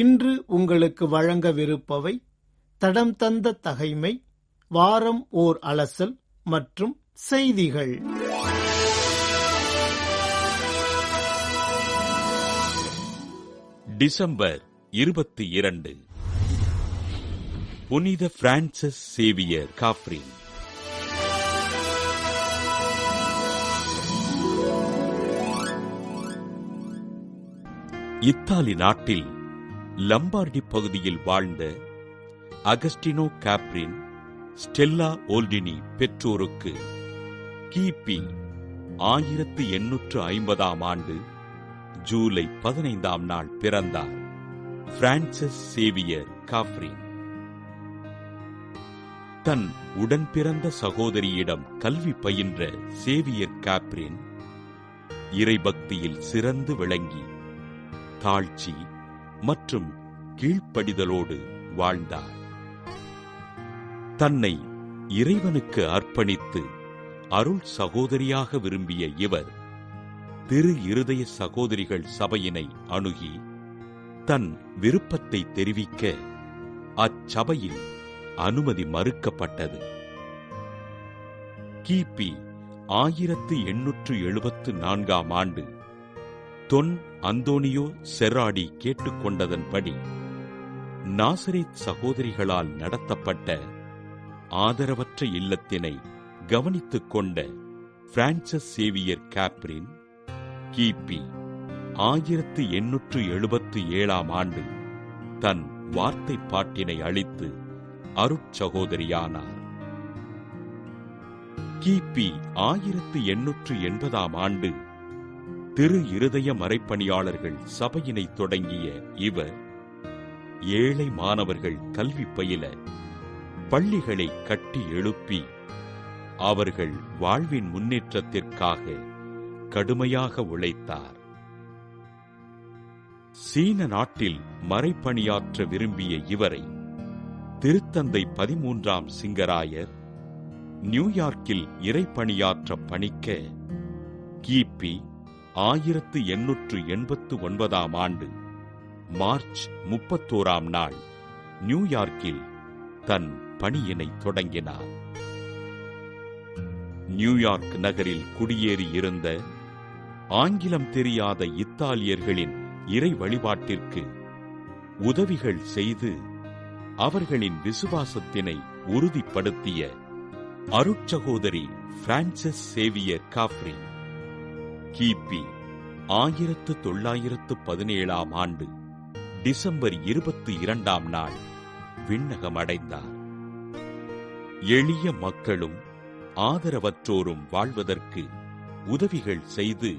இன்று உங்களுக்கு வழங்கவிருப்பவை தடம் தந்த தகைமை வாரம் ஓர் அலசல் மற்றும் செய்திகள். டிசம்பர் இருபத்தி இரண்டு. புனித பிரான்சிஸ் சேவியர் காப்ரின் இத்தாலி நாட்டில் லம்பார்டி பகுதியில் வாழ்ந்த அகஸ்டினோ காப்ரின் ஸ்டெல்லா ஓல்டினி பெற்றோருக்கு கிபி ஆயிரத்து எண்ணூற்று ஐம்பதாம் ஆண்டு ஜூலை பதினைந்தாம் நாள் பிறந்தார் பிரான்சிஸ் சேவியர் காப்ரின் தன் உடன் பிறந்த சகோதரியிடம் கல்வி பயின்ற சேவியர் காப்ரின் இறைபக்தியில் சிறந்து விளங்கி தாழ்ச்சி மற்றும் கீழ்ப்படிதலோடு வாழ்ந்தார். தன்னை இறைவனுக்கு அர்ப்பணித்து அருள் சகோதரியாக விரும்பிய இவர் திரு இருதய சகோதரிகள் சபையினை அணுகி தன் விருப்பத்தை தெரிவிக்க அச்சபையில் அனுமதி மறுக்கப்பட்டது. கிபி ஆயிரத்து எண்ணூற்று எழுபத்து நான்காம் ஆண்டு தொன் அந்தோனியோ செராடி கேட்டுக்கொண்டதன்படி நாசரேத் சகோதரிகளால் நடத்தப்பட்ட ஆதரவற்ற இல்லத்தினை கவனித்துக் கொண்ட பிரான்சஸ் சேவியர் கேப்ரின் கிபி ஆயிரத்து எண்ணூற்று எழுபத்து ஏழாம் ஆண்டு தன் வார்த்தை பாட்டினை அளித்து அருட்சகோதரியானார். கிபி ஆயிரத்து எண்ணூற்று எண்பதாம் ஆண்டு திரு இருதய மறைப்பணியாளர்கள் சபையினை தொடங்கிய இவர் ஏழை மாணவர்கள் கல்வி பயில பள்ளிகளை கட்டி எழுப்பி அவர்கள் வாழ்வின் முன்னேற்றத்திற்காக கடுமையாக உழைத்தார். சீன நாட்டில் மறைப்பணியாற்ற விரும்பிய இவரை திருத்தந்தை பதிமூன்றாம் சிங்கராயர் நியூயார்க்கில் இறைப்பணியாற்ற பணிக்க கிபி ஆயிரத்து எண்ணூற்று எண்பத்து ஒன்பதாம் ஆண்டு மார்ச் முப்பத்தோராம் நாள் நியூயார்க்கில் தன் பணியினை தொடங்கினார். நியூயார்க் நகரில் குடியேறியிருந்த ஆங்கிலம் தெரியாத இத்தாலியர்களின் இறை வழிபாட்டிற்கு உதவிகள் செய்து அவர்களின் விசுவாசத்தினை உறுதிப்படுத்திய அருட்சகோதரி பிரான்சிஸ் சேவியர் காப்ரி. கிபி. ஆயிரத்து தொள்ளாயிரத்து பதினேழாம் ஆண்டு டிசம்பர் இருபத்தி இரண்டாம் நாள் விண்ணகம் அடைந்தார் எளிய மக்களும் ஆதரவற்றோரும் வாழ்வதற்கு உதவிகள் செய்து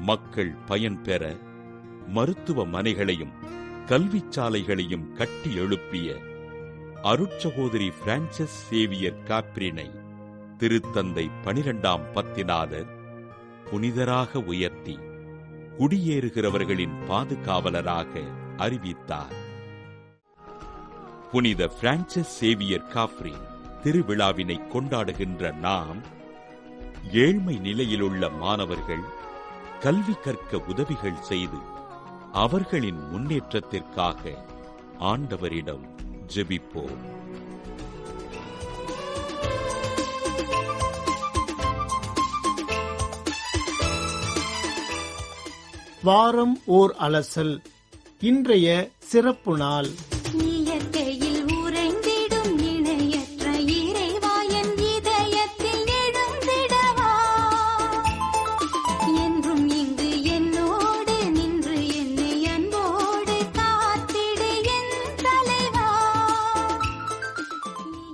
மக்கள் பயன்பெற மருத்துவமனைகளையும் கல்விச்சாலைகளையும் கட்டி எழுப்பிய அருட்சகோதரி பிரான்சிஸ் சேவியர் காப்ரினை திருத்தந்தை பனிரெண்டாம் பத்திநாதர் புனிதராக உயர்த்தி குடியேறுகிறவர்களின் பாதுகாவலராக அறிவித்தார். புனித பிரான்சிஸ் சேவியர் காஃப்ரி திருவிழாவினை கொண்டாடுகின்ற நாம் ஏழ்மை நிலையிலுள்ள மாணவர்கள் கல்வி கற்க உதவிகள் செய்து அவர்களின் முன்னேற்றத்திற்காக ஆண்டவரிடம் ஜெபிப்போம். வாரம் ஓர் அலசல். இன்றைய சிறப்பு நாள். இயற்கையில் உறைந்திடும் இணையற்ற இறைவா என் இதயத்தில் எழுந்திடவா. என்றும் இங்கு என்னோடு நின்று என்னை அன்போடு காத்திடு என் தலைவா.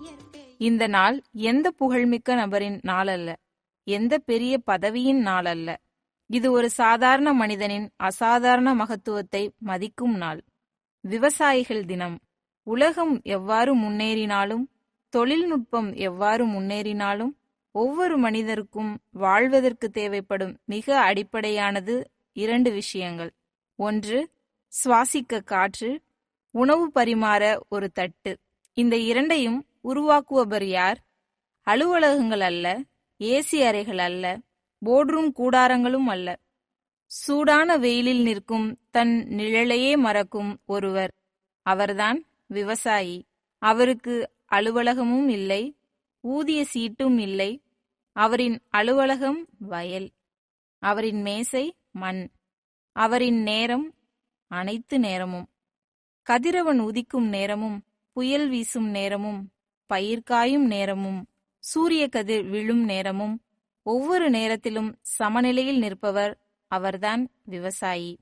இயற்கை இந்த நாள் எந்த புகழ்மிக்க நபரின் நாள் அல்ல எந்த பெரிய பதவியின் நாள் அல்ல இது ஒரு சாதாரண மனிதனின் அசாதாரண மகத்துவத்தை மதிக்கும் நாள். விவசாயிகள் தினம். உலகம் எவ்வாறு முன்னேறினாலும் தொழில்நுட்பம் எவ்வாறு முன்னேறினாலும் ஒவ்வொரு மனிதருக்கும் வாழ்வதற்கு தேவைப்படும் மிக அடிப்படையானது இரண்டு விஷயங்கள். ஒன்று சுவாசிக்க காற்று உணவு பரிமாற ஒரு தட்டு. இந்த இரண்டையும் உருவாக்குபவர் யார்? அலுவலகங்கள் அல்ல ஏசி அறைகள் அல்ல போர்ட்ரூம் கூடாரங்களும் அல்ல. சூடான வெயிலில் நிற்கும் தன் நிழலையே மறக்கும் ஒருவர். அவர்தான் விவசாயி. அவருக்கு அலுவலகமும் இல்லை ஊதிய சீட்டும் இல்லை. அவரின் அலுவலகம் வயல். அவரின் மேசை மண். அவரின் நேரம் அனைத்து நேரமும். கதிரவன் உதிக்கும் நேரமும் புயல் வீசும் நேரமும் பயிர்காயும் நேரமும் சூரிய கதிர் விழும் நேரமும் ஒவ்வொரு நேரத்திலும் சமநிலையில் நிற்பவர் அவர்தான் விவசாயி.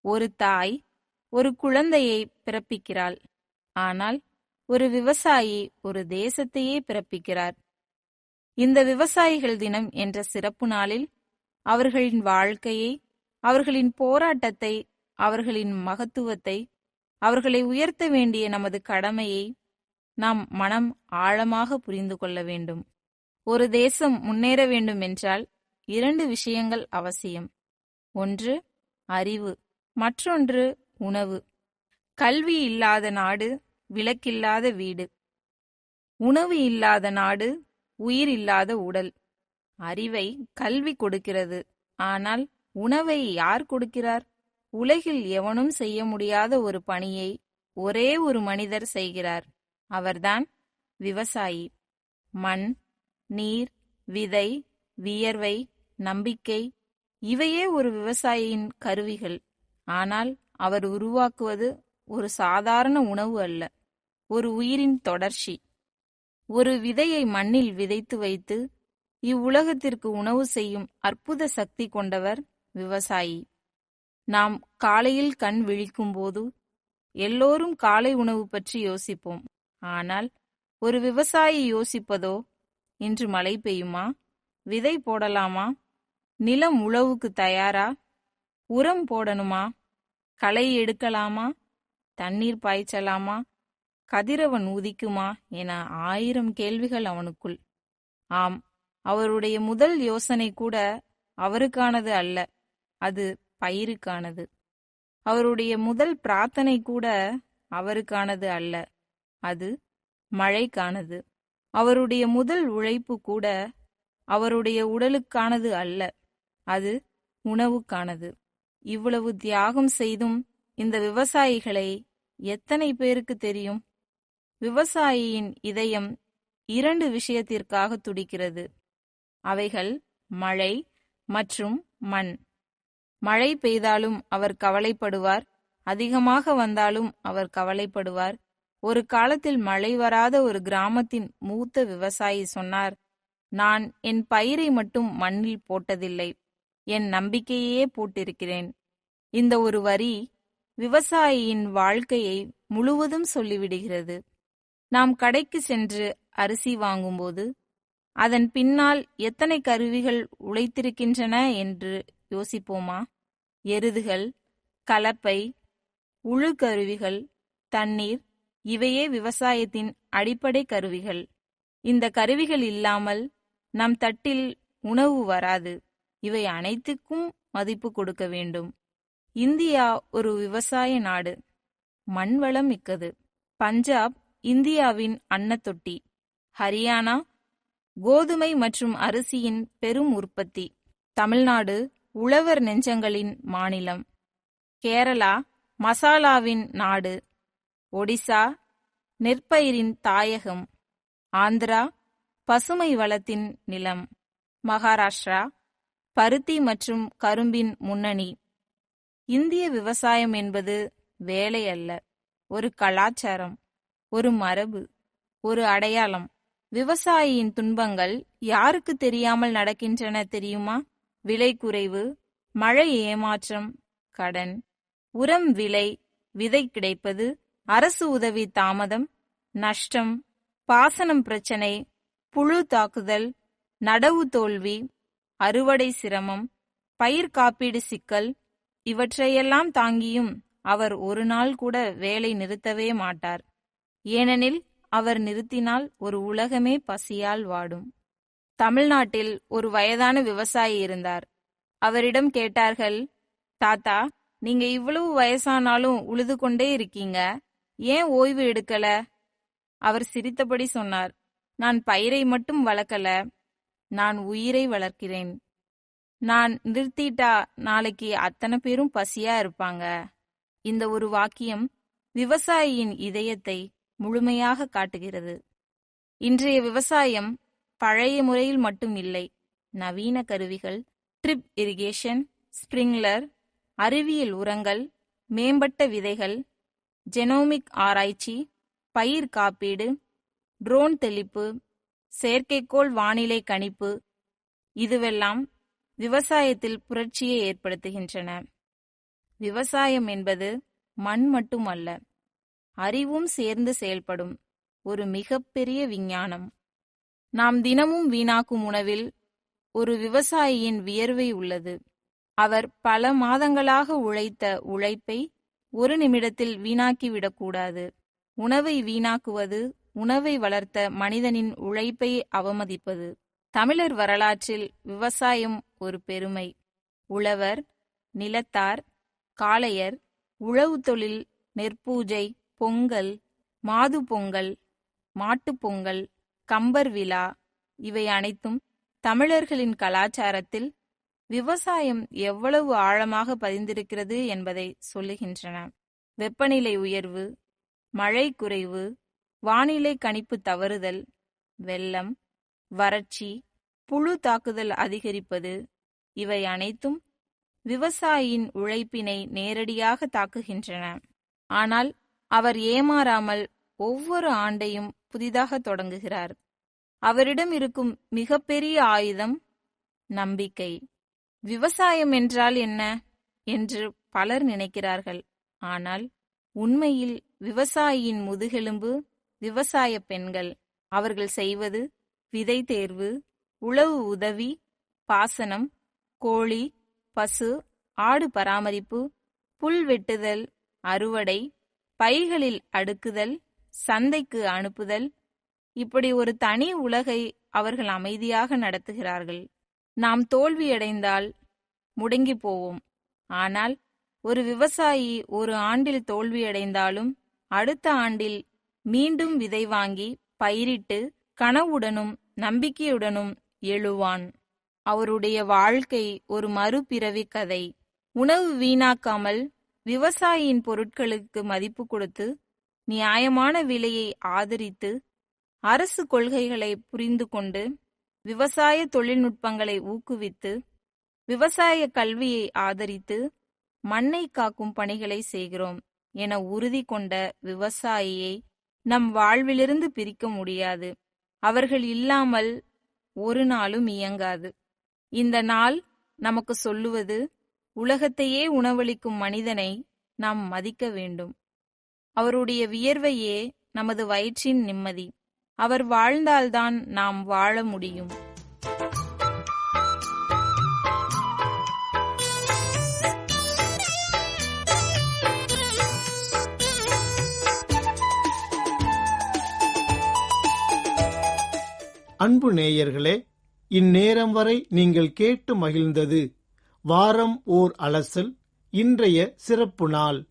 ஒரு தாய் ஒரு குழந்தையை பிறப்பிக்கிறாள். ஆனால் ஒரு விவசாயி ஒரு தேசத்தையே பிறப்பிக்கிறார். இந்த விவசாயிகள் தினம் என்ற சிறப்பு நாளில் அவர்களின் வாழ்க்கையை அவர்களின் போராட்டத்தை அவர்களின் மகத்துவத்தை அவர்களை உயர்த்த வேண்டிய நமது கடமையை நாம் மனம் ஆழமாக புரிந்து கொள்ள வேண்டும். ஒரு தேசம் முன்னேற வேண்டும் என்றால் இரண்டு விஷயங்கள் அவசியம். ஒன்று அறிவு. மற்றொன்று உணவு. கல்வி இல்லாத நாடு விளக்கில்லாத வீடு. உணவு இல்லாத நாடு உயிர் இல்லாத உடல். அறிவை கல்வி கொடுக்கிறது. ஆனால் உணவை யார் கொடுக்கிறார்? உலகில் எவனும் செய்ய முடியாத ஒரு பணியை ஒரே ஒரு மனிதர் செய்கிறார். அவர்தான் விவசாயி. மண் நீர் விதை வியர்வை நம்பிக்கை இவையே ஒரு விவசாயியின் கருவிகள். ஆனால் அவர் உருவாக்குவது ஒரு சாதாரண உணவு அல்ல ஒரு உயிரின் தொடர்ச்சி. ஒரு விதையை மண்ணில் விதைத்து வைத்து இவ்வுலகத்திற்கு உணவு செய்யும் அற்புத சக்தி கொண்டவர் விவசாயி. நாம் காலையில் கண் விழிக்கும்போது எல்லோரும் காலை உணவு பற்றி யோசிப்போம். ஆனால் ஒரு விவசாயி யோசிப்பதோ இன்று மழை பெய்யுமா? விதை போடலாமா? நிலம் உழவுக்கு தயாரா? உரம் போடணுமா? களை எடுக்கலாமா? தண்ணீர் பாய்ச்சலாமா? கதிரவன் உதிக்குமா என ஆயிரம் கேள்விகள் அவனுக்குள். ஆம் அவருடைய முதல் யோசனை கூட அவருக்கானது அல்ல அது பயிருக்கானது. அவருடைய முதல் பிரார்த்தனை கூட அவருக்கானது அல்ல அது மழைக்கானது. அவருடைய முதல் உழைப்பு கூட அவருடைய உடலுக்கானது அல்ல அது உணவுக்கானது. இவ்வளவு தியாகம் செய்தும் இந்த விவசாயிகளை எத்தனை பேருக்கு தெரியும்? விவசாயியின் இதயம் இரண்டு விஷயத்திற்காக துடிக்கிறது. அவைகள் மழை மற்றும் மண். மழை பெய்தாலும் அவர் கவலைப்படுவார் அதிகமாக வந்தாலும் அவர் கவலைப்படுவார். ஒரு காலத்தில் மழை வராத ஒரு கிராமத்தின் மூத்த விவசாயி சொன்னார் நான் என் பயிரை மட்டும் மண்ணில் போட்டதில்லை என் நம்பிக்கையே போட்டிருக்கிறேன். இந்த ஒரு வரி விவசாயியின் வாழ்க்கையை முழுவதும் சொல்லிவிடுகிறது. நாம் கடைக்கு சென்று அரிசி வாங்கும்போது அதன் பின்னால் எத்தனை கருவிகள் உழைத்திருக்கின்றன என்று யோசிப்போமா? எருதுகள் கலப்பை உழுகருவிகள் தண்ணீர் இவையே விவசாயத்தின் அடிப்படை கருவிகள். இந்த கருவிகள் இல்லாமல் நம் தட்டில் உணவு வராது. இவை அனைத்துக்கும் மதிப்பு கொடுக்க வேண்டும். இந்தியா ஒரு விவசாய நாடு. மண்வளம் மிக்கது. பஞ்சாப் இந்தியாவின் அன்னத்தொட்டி. ஹரியானா கோதுமை மற்றும் அரிசியின் பெரும் உற்பத்தி. தமிழ்நாடு உழவர் நெஞ்சங்களின் மாநிலம். கேரளா மசாலாவின் நாடு. ஒடிசா நெற்பயிரின் தாயகம் ஆந்திரா பசுமை வளத்தின் நிலம் மகாராஷ்டிரா பருத்தி மற்றும் கரும்பின் முன்னணி. இந்திய விவசாயம் என்பது வேலை அல்ல ஒரு கலாச்சாரம் ஒரு மரபு ஒரு அடையாளம். விவசாயியின் துன்பங்கள் யாருக்கு தெரியாமல் நடக்கின்றன தெரியுமா? விலை குறைவு மழை ஏமாற்றம் கடன். உரம் விலை விதை கிடைப்பது அரசு உதவி தாமதம் நஷ்டம் பாசனம் பிரச்சனை புழு தாக்குதல் நடவு தோல்வி அறுவடை சிரமம் பயிர் காப்பீடு சிக்கல் இவற்றையெல்லாம் தாங்கியும் அவர் ஒரு நாள் கூட வேலை நிறுத்தவே மாட்டார். ஏனெனில் அவர் நிறுத்தினால் ஒரு உலகமே பசியால் வாடும். தமிழ்நாட்டில் ஒரு வயதான விவசாயி இருந்தார். அவரிடம் கேட்டார்கள் தாத்தா நீங்க இவ்வளவு வயசானாலும் உழுது கொண்டே இருக்கீங்க. ஏன் ஓய்வு எடுக்கல? அவர் சிரித்தபடி சொன்னார். நான் பயிரை மட்டும் வளர்க்கல. நான் உயிரை வளர்க்கிறேன். நான் நிறுத்திட்டா நாளைக்கு அத்தனை பேரும் பசியா இருப்பாங்க. இந்த ஒரு வாக்கியம் விவசாயியின் இதயத்தை முழுமையாக காட்டுகிறது. இன்றைய விவசாயம் பழைய முறையில் மட்டும் இல்லை. நவீன கருவிகள் ட்ரிப் இரிகேஷன் ஸ்பிரிங்லர் அறிவியல் உரங்கள் மேம்பட்ட விதைகள் ஜெனோமிக் ஆராய்ச்சி பயிர் காப்பீடு ட்ரோன் தெளிப்பு செயற்கைக்கோள் வானிலை கணிப்பு இதுவெல்லாம் விவசாயத்தில் புரட்சியை ஏற்படுத்துகின்றன. விவசாயம் என்பது மண் மட்டுமல்ல அறிவும் சேர்ந்து செயல்படும் ஒரு மிகப்பெரிய விஞ்ஞானம். நாம் தினமும் வீணாக்கும் உணவில் ஒரு விவசாயியின் வியர்வை உள்ளது. அவர் பல மாதங்களாக உழைத்த உழைப்பை ஒரு நிமிடத்தில் வீணாக்கிவிடக்கூடாது உணவை வீணாக்குவது உணவை வளர்த்த மனிதனின் உழைப்பை அவமதிப்பது. தமிழர் வரலாற்றில் விவசாயம் ஒரு பெருமை. உழவர் நிலத்தார் காளையர் உழவு தொழில் நெற்பூஜை பொங்கல் மாது பொங்கல் மாட்டுப் பொங்கல் கம்பர் விழா இவை அனைத்தும் தமிழர்களின் கலாச்சாரத்தில் விவசாயம் எவ்வளவு ஆழமாக பதிந்திருக்கிறது என்பதை சொல்லுகின்றன. வெப்பநிலை உயர்வு மழை குறைவு வானிலை கணிப்பு தவறுதல் வெள்ளம் வறட்சி புழு தாக்குதல் அதிகரிப்பது இவை அனைத்தும் விவசாயியின் உழைப்பினை நேரடியாக தாக்குகின்றன. ஆனால் அவர் ஏமாறாமல் ஒவ்வொரு ஆண்டையும் புதிதாக தொடங்குகிறார். அவரிடம் இருக்கும் மிகப்பெரிய ஆயுதம் நம்பிக்கை. விவசாயம் என்றால் என்ன என்று பலர் நினைக்கிறார்கள். ஆனால் உண்மையில் விவசாயியின் முதுகெலும்பு விவசாய பெண்கள். அவர்கள் செய்வது விதை தேர்வு உழவு உதவி பாசனம் கோழி பசு ஆடு பராமரிப்பு புல் வெட்டுதல் அறுவடை பைகளில் அடுக்குதல் சந்தைக்கு அனுப்புதல். இப்படி ஒரு தனி உலகை அவர்கள் அமைதியாக நடத்துகிறார்கள். நாம் தோல்வியடைந்தால் முடங்கி போவோம். ஆனால் ஒரு விவசாயி ஒரு ஆண்டில் தோல்வியடைந்தாலும் அடுத்த ஆண்டில் மீண்டும் விதை வாங்கி பயிரிட்டு கனவுடனும் நம்பிக்கையுடனும் எழுவான். அவருடைய வாழ்க்கை ஒரு மறுபிறவி கதை. உணவு வீணாக்காமல் விவசாயியின் பொருட்களுக்கு மதிப்பு கொடுத்து நியாயமான விலையை ஆதரித்து அரசு கொள்கைகளை புரிந்து கொண்டு விவசாய தொழில்நுட்பங்களை ஊக்குவித்து விவசாய கல்வியை ஆதரித்து மண்ணை காக்கும் பணிகளை செய்கிறோம் என உறுதி கொண்ட விவசாயியை நம் வாழ்விலிருந்து பிரிக்க முடியாது. அவர்கள் இல்லாமல் ஒரு நாளும் இயங்காது. இந்த நாள் நமக்கு சொல்லுவது உலகத்தையே உணவளிக்கும் மனிதனை நாம் மதிக்க வேண்டும். அவருடைய வியர்வையே நமது வயிற்றின் நிம்மதி. அவர் வாழ்ந்தால்தான் நாம் வாழ முடியும். அன்பு நேயர்களே இந்நேரம் வரை நீங்கள் கேட்டு மகிழ்ந்தது வாரம் ஓர் அலசல் இன்றைய சிறப்பு நாள்.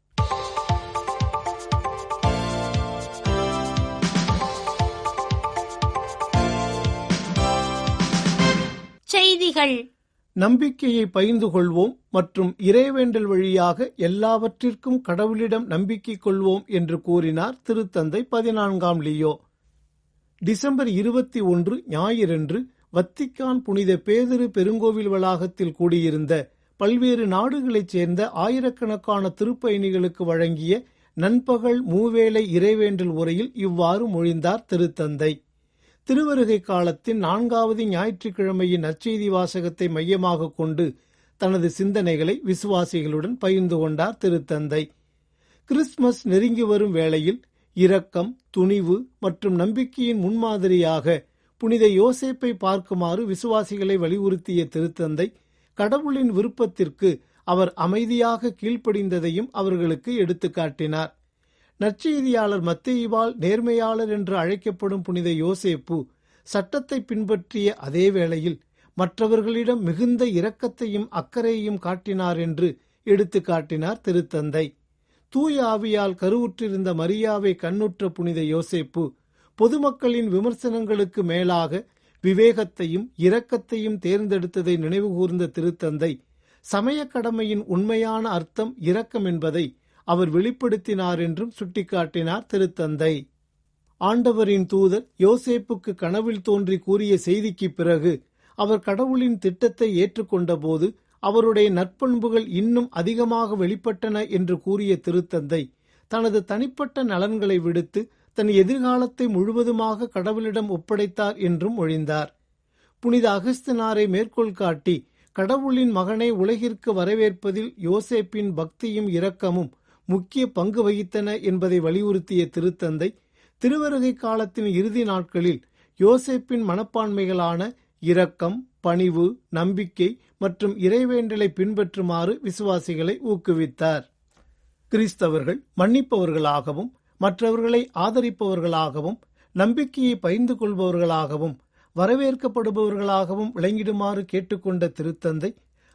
செய்திகள் நம்பிக்கையை பகிர்ந்து கொள்வோம் மற்றும் இறைவேண்டல் வழியாக எல்லாவற்றிற்கும் கடவுளிடம் நம்பிக்கை கொள்வோம் என்று கூறினார் திருத்தந்தை பதினான்காம் லியோ. டிசம்பர் இருபத்தி ஒன்று ஞாயிறன்று வத்திக்கான் புனித பேதிரு பெருங்கோவில் வளாகத்தில் கூடியிருந்த பல்வேறு நாடுகளைச் சேர்ந்த ஆயிரக்கணக்கான திருப்பயணிகளுக்கு வழங்கிய நண்பகல் மூவேளை இறைவேண்டல் உரையில் இவ்வாறு மொழிந்தார் திருத்தந்தை. திருவருகை காலத்தின் நான்காவது ஞாயிற்றுக்கிழமையின் நற்செய்தி வாசகத்தை மையமாக கொண்டு தனது சிந்தனைகளை விசுவாசிகளுடன் பகிர்ந்து கொண்டார் திருத்தந்தை. கிறிஸ்துமஸ் நெருங்கி வரும் வேளையில் இரக்கம் துணிவு மற்றும் நம்பிக்கையின் முன்மாதிரியாக புனித யோசேப்பை பார்க்குமாறு விசுவாசிகளை வலியுறுத்திய திருத்தந்தை கடவுளின் விருப்பத்திற்கு அவர் அமைதியாக கீழ்ப்படிந்ததையும் அவர்களுக்கு எடுத்துக்காட்டினார். நற்செய்தியாளர் மத்தேயுவால் நேர்மையாளர் என்று அழைக்கப்படும் புனித யோசேப்பு சட்டத்தை பின்பற்றிய அதே வேளையில் மற்றவர்களிடம் மிகுந்த இரக்கத்தையும் அக்கறையையும் காட்டினார் என்று எடுத்துக்காட்டினார் திருத்தந்தை. தூய ஆவியால் கருவுற்றிருந்த மரியாவை கண்ணுற்ற புனித யோசேப்பு பொதுமக்களின் விமர்சனங்களுக்கு மேலாக விவேகத்தையும் இரக்கத்தையும் தேர்ந்தெடுத்ததை நினைவுகூர்ந்த திருத்தந்தை. சமய கடமையின் உண்மையான அர்த்தம் இரக்கம் என்பதை அவர் வெளிப்படுத்தினார் என்றும் சுட்டிக்காட்டினார் திருத்தந்தை. ஆண்டவரின் தூதர் யோசேப்புக்கு கனவில் தோன்றி கூறிய செய்திக்கு பிறகு அவர் கடவுளின் திட்டத்தை ஏற்றுக்கொண்டபோது அவருடைய நற்பண்புகள் இன்னும் அதிகமாக வெளிப்பட்டன என்று கூறிய திருத்தந்தை தனது தனிப்பட்ட நலன்களை விடுத்து தன் எதிர்காலத்தை முழுவதுமாக கடவுளிடம் ஒப்படைத்தார் என்றும் ஒழிந்தார். புனித அகஸ்தினாரை மேற்கோள் காட்டி கடவுளின் மகனை உலகிற்கு வரவேற்பதில் யோசேப்பின் பக்தியும் இரக்கமும் முக்கிய பங்கு வகித்தன என்பதை வலியுறுத்திய திருத்தந்தை திருவருகை காலத்தின் இறுதி நாட்களில் யோசேப்பின் மனப்பான்மைகளான இரக்கம் பணிவு நம்பிக்கை மற்றும் இறைவேண்டலை பின்பற்றுமாறு விசுவாசிகளை ஊக்குவித்தார். கிறிஸ்தவர்கள் மன்னிப்பவர்களாகவும் மற்றவர்களை ஆதரிப்பவர்களாகவும் நம்பிக்கையை பகிர்ந்து கொள்பவர்களாகவும் வரவேற்கப்படுபவர்களாகவும் விளங்கிடுமாறு கேட்டுக்கொண்ட திருத்தந்தை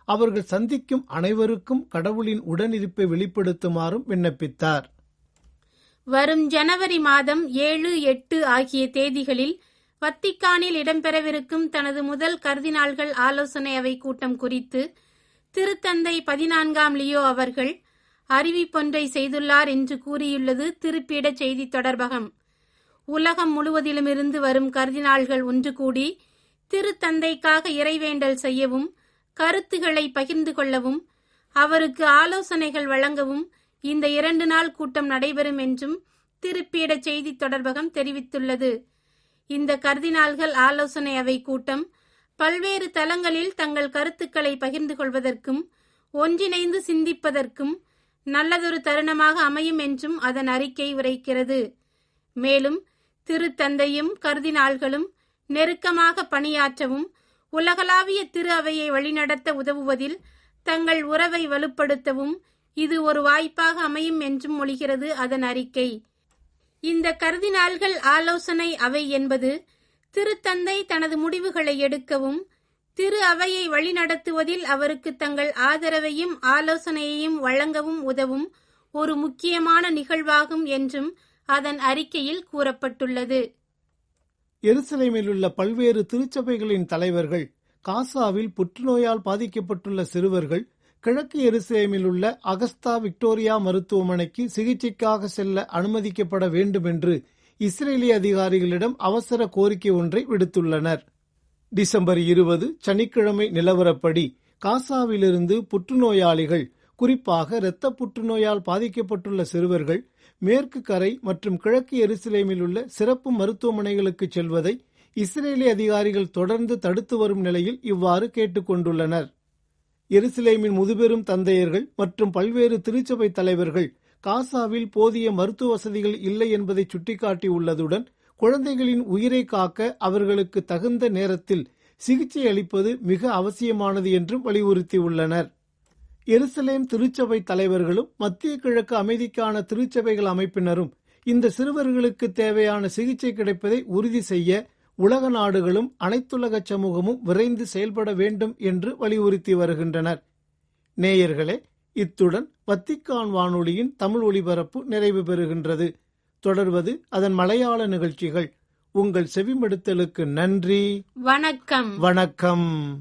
அவர்கள் சந்திக்கும் அனைவருக்கும் கடவுளின் உடனிருப்பை வெளிப்படுத்துமாறும் விண்ணப்பித்தார். வரும் ஜனவரி மாதம் ஏழு எட்டு ஆகிய தேதிகளில் வத்திக்கானில் இடம்பெறவிருக்கும் தனது முதல் கர்தினால்கள் ஆலோசனை அவை கூட்டம் குறித்து திருத்தந்தை பதினான்காம் லியோ அவர்கள் அறிவிப்பொன்றை செய்துள்ளார் என்று கூறியுள்ளது திருப்பிட செய்தி தொடர்பகம். உலகம் முழுவதிலுமிருந்து வரும் கர்தினால்கள் ஒன்று கூடி திருத்தந்தைக்காக இறைவேண்டல் செய்யவும் கருத்துக்களை பகிர்ந்து கொள்ளவும் அவருக்கு ஆலோசனைகள் வழங்கவும் இந்த இரண்டு நாள் கூட்டம் நடைபெறும் என்றும் திருப்பீட செய்தி தொடர்பகம் தெரிவித்துள்ளது. இந்த கர்தினால்கள் ஆலோசனை அவை கூட்டம் பல்வேறு தளங்களில் தங்கள் கருத்துக்களை பகிர்ந்து கொள்வதற்கும் ஒன்றிணைந்து சிந்திப்பதற்கும் நல்லதொரு தருணமாக அமையும் என்றும் அதன் அறிக்கை உரைக்கிறது. மேலும் திருத்தந்தையும் கர்தினால்களும் நெருக்கமாக பணியாற்றவும் உலகளாவிய திரு அவையை வழிநடத்த உதவுவதில் தங்கள் உறவை வலுப்படுத்தவும் இது ஒரு வாய்ப்பாக அமையும் என்றும் மொழிகிறது அதன் அறிக்கை. இந்த கர்தினால்கள் ஆலோசனை அவை என்பது திருத்தந்தை தனது முடிவுகளை எடுக்கவும் திரு அவையை வழிநடத்துவதில் அவருக்கு தங்கள் ஆதரவையும் ஆலோசனையையும் வழங்கவும் உதவும் ஒரு முக்கியமான நிகழ்வாகும் என்றும் அதன் அறிக்கையில் கூறப்பட்டுள்ளது. எருசலேமில் உள்ள பல்வேறு திருச்சபைகளின் தலைவர்கள் காசாவில் புற்றுநோயால் பாதிக்கப்பட்டுள்ள சிறுவர்கள் கிழக்கு எருசலேமில் உள்ள அகஸ்தா விக்டோரியா மருத்துவமனைக்கு சிகிச்சைக்காக செல்ல அனுமதிக்கப்பட வேண்டும் என்று இஸ்ரேலிய அதிகாரிகளிடம் அவசர கோரிக்கை ஒன்றை விடுத்துள்ளனர். டிசம்பர் இருபது சனிக்கிழமை நிலவரப்படி காசாவிலிருந்து புற்றுநோயாளிகள் குறிப்பாக இரத்த புற்றுநோயால் பாதிக்கப்பட்டுள்ள சிறுவர்கள் மேற்கு கரை மற்றும் கிழக்கு எருசலேமில் உள்ள சிறப்பு மருத்துவமனைகளுக்கு செல்வதை இஸ்ரேலிய அதிகாரிகள் தொடர்ந்து தடுத்து வரும் நிலையில் இவ்வாறு கேட்டுக்கொண்டுள்ளனர் எருசலேமின் முதுபெரும் தந்தையர்கள் மற்றும் பல்வேறு திருச்சபை தலைவர்கள் காசாவில் போதிய மருத்துவ வசதிகள் இல்லை என்பதை சுட்டிக்காட்டியுள்ளதுடன் குழந்தைகளின் உயிரை காக்க அவர்களுக்கு தகுந்த நேரத்தில் சிகிச்சை அளிப்பது மிக அவசியமானது என்றும் வலியுறுத்தியுள்ளனர். எருசலேம் திருச்சபை தலைவர்களும் மத்திய கிழக்கு அமைதிக்கான திருச்சபைகள் அமைப்பினரும் இந்த சிறுவர்களுக்கு தேவையான சிகிச்சை கிடைப்பதை உறுதி செய்ய உலக நாடுகளும் அனைத்துலக சமூகமும் விரைந்து செயல்பட வேண்டும் என்று வலியுறுத்தி வருகின்றனர். நேயர்களே இத்துடன் வத்திக்கான் வானொலியின் தமிழ் ஒலிபரப்பு நிறைவு பெறுகின்றது. தொடர்வது அதன் மலையாள நிகழ்ச்சிகள். உங்கள் செவிமடுத்தலுக்கு நன்றி. வணக்கம். வணக்கம்.